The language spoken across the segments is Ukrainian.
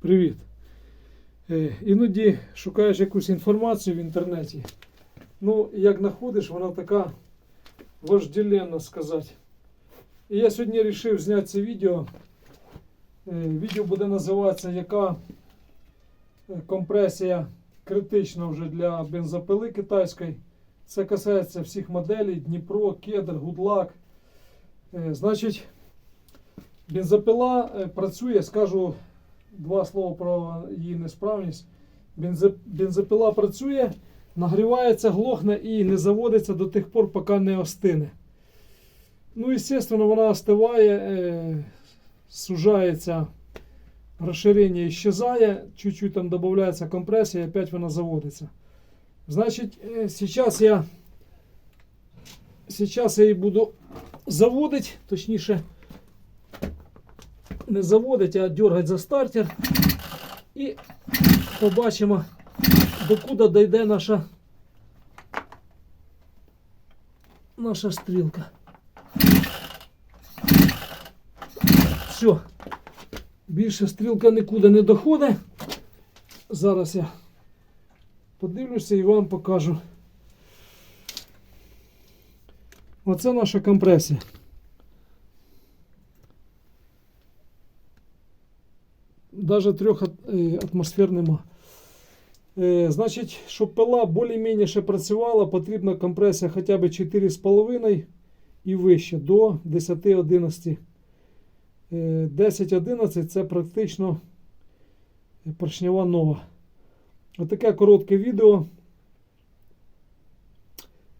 Привіт. Е, Іноді шукаєш якусь інформацію в інтернеті. Ну, як знаходиш, вона така вожделенна сказати. І я сьогодні вирішив зняти це відео. Е, Відео буде називатися Яка е, компресія критична вже для бензопили китайської. Це касається всіх моделей Дніпро, Кедр, Гудлак. Значить, бензопила працює, скажу два слова про її несправність. Бензо- Бензопила працює, нагрівається, глохне і не заводиться до тих пор, поки не остине. Ну, звісно, вона остиває, е, сужається, розширення исчезає, чуть-чуть там додається компресія, і опять вона заводиться. Значить, е, сейчас я сейчас я її буду заводити, точніше, не заводити, а дергати за стартер. І побачимо, докуди дійде наша, наша стрілка. Все. Більше стрілка нікуди не доходить. Зараз я подивлюся і вам покажу. Оце наша компресія. Даже трьох е, атмосфер нема. Е, Значить, щоб пила більш-менш ще працювала, потрібна компресія хоча б 4,5 і вище до 10-11. Е, 10-11 це практично поршнева нова. Отаке коротке відео.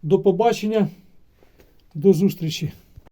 До побачення, до зустрічі.